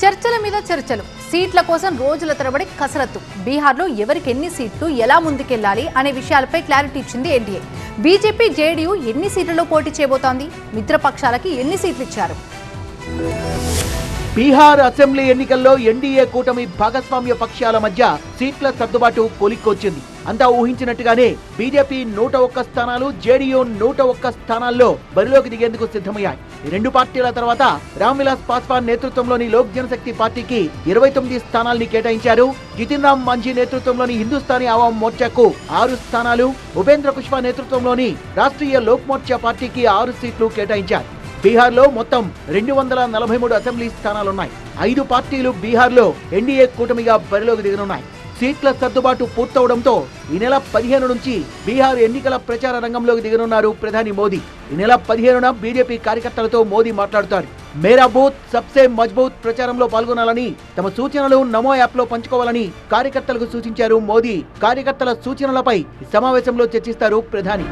చర్చల మీద చర్చలు. సీట్ల కోసం రోజుల తరబడి కసరత్తు. బీహార్లో ఎవరికి ఎన్ని సీట్లు ఎలా ముందుకెళ్ళాలి అనే విషయాలపై క్లారిటీ ఇచ్చింది ఎన్డీఏ. బీజేపీ జేడీయూ ఎన్ని సీట్లలో పోటీ చేయబోతోంది? మిత్రపక్షాలకి ఎన్ని సీట్లు ఇచ్చారు? బీహార్ అసెంబ్లీ ఎన్నికల్లో ఎన్డీఏ కూటమి భాగస్వామ్య పక్షాల మధ్య సీట్ల సర్దుబాటు కొలిక్కొచ్చింది. అంతా ఊహించినట్టుగానే బీజేపీ నూట ఒక్క స్థానాలు జేడీయూ నూట ఒక్క స్థానాల్లో బరిలోకి దిగేందుకు సిద్ధమయ్యాయి. రెండు పార్టీల తర్వాత రామ్విలాస్ పాస్వాన్ నేతృత్వంలోని లోక్ జనశక్తి పార్టీకి ఇరవై తొమ్మిది స్థానాల్ని కేటాయించారు. జితిన్ రామ్ మాంఝీ నేతృత్వంలోని హిందుస్థానీ అవాం మోర్చాకు ఆరు స్థానాలు. ఉపేంద్ర కుష్వా నేతృత్వంలోని రాష్ట్రీయ లోక్ మోర్చా పార్టీకి ఆరు సీట్లు కేటాయించారు. బీహార్లో మొత్తం రెండు వందల నలభై మూడు అసెంబ్లీ స్థానాలున్నాయి. ఐదు పార్టీలు బీహార్లో ఎన్డీఏ కూటమిగా బరిలోకి దిగనున్నాయి. సీట్ల సర్దుబాటు పూర్తవడంతో ఈ నెల పదిహేను నుంచి బీహార్ ఎన్నికల ప్రచార రంగంలోకి దిగనున్నారు ప్రధాని మోదీ. ఈ నెల పదిహేనున బీజేపీ కార్యకర్తలతో మోదీ మాట్లాడుతారు. మేరా బూత్ సబ్సే మజ్బూత్ ప్రచారంలో పాల్గొనాలని తమ సూచనలు నమో యాప్లో పంచుకోవాలని కార్యకర్తలకు సూచించారు మోదీ. కార్యకర్తల సూచనలపై సమావేశంలో చర్చిస్తారు ప్రధాని.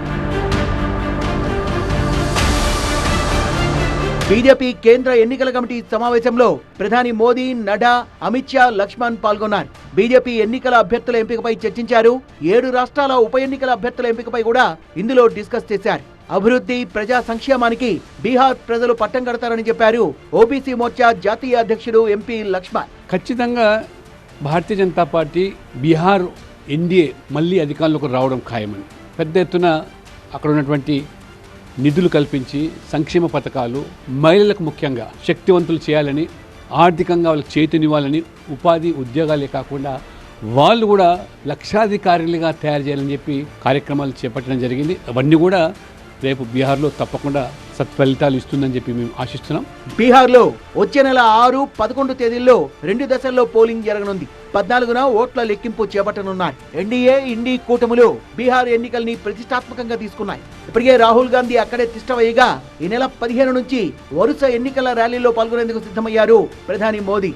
బీజేపీ కేంద్ర ఎన్నికల కమిటీ సమావేశంలో ప్రధాని మోదీ నడ్డా అమిత్ షా లక్ష్మణ్ పాల్గొన్నారు. బీజేపీ ఎన్నికల అభ్యర్థుల ఎంపికపై చర్చించారు. ఏడు రాష్ట్రాల ఉప ఎన్నికల అభ్యర్థుల ఎంపికపై కూడా ఇందులో డిస్కస్ చేశారు. అభివృద్ధి ప్రజా సంక్షేమానికి బీహార్ ప్రజలు పట్టం కడతారని చెప్పారు ఓబీసీ మోర్చా జాతీయ అధ్యక్షుడు ఎంపీ లక్ష్మణ్. ఖచ్చితంగా భారతీయ జనతా పార్టీ బీహార్ ఎన్డీఏ మళ్ళీ అధికారంలోకి రావడం ఖాయమని. పెద్ద ఎత్తున అక్కడ ఉన్నటువంటి నిధులు కల్పించి సంక్షేమ పథకాలు మహిళలకు ముఖ్యంగా శక్తివంతులు చేయాలని ఆర్థికంగా వాళ్ళకి చేతినివ్వాలని ఉపాధి ఉద్యోగాలే కాకుండా వాళ్ళు కూడా లక్షాధికారులుగా తయారు చేయాలని చెప్పి కార్యక్రమాలు చేపట్టడం జరిగింది. అవన్నీ కూడా రేపు బీహార్లో తప్పకుండా సత్ఫలితాలు ఇస్తుందని చెప్పి మేము ఆశిస్తున్నాం. బీహార్లో వచ్చే నెల ఆరు పదకొండు తేదీల్లో రెండు దశల్లో పోలింగ్ జరగనుంది. పద్నాలుగున ఓట్ల లెక్కింపు చేపట్టనున్నాయి. ఎన్డీఏ ఇండీ కూటములు బీహార్ ఎన్నికల్ని ప్రతిష్టాత్మకంగా తీసుకున్నాయి. ఇప్పటికే రాహుల్ గాంధీ అక్కడే తిష్టవయ్యగా ఈ నెల పదిహేను నుంచి వరుస ఎన్నికల ర్యాలీలో పాల్గొనేందుకు సిద్ధమయ్యారు ప్రధాని మోదీ.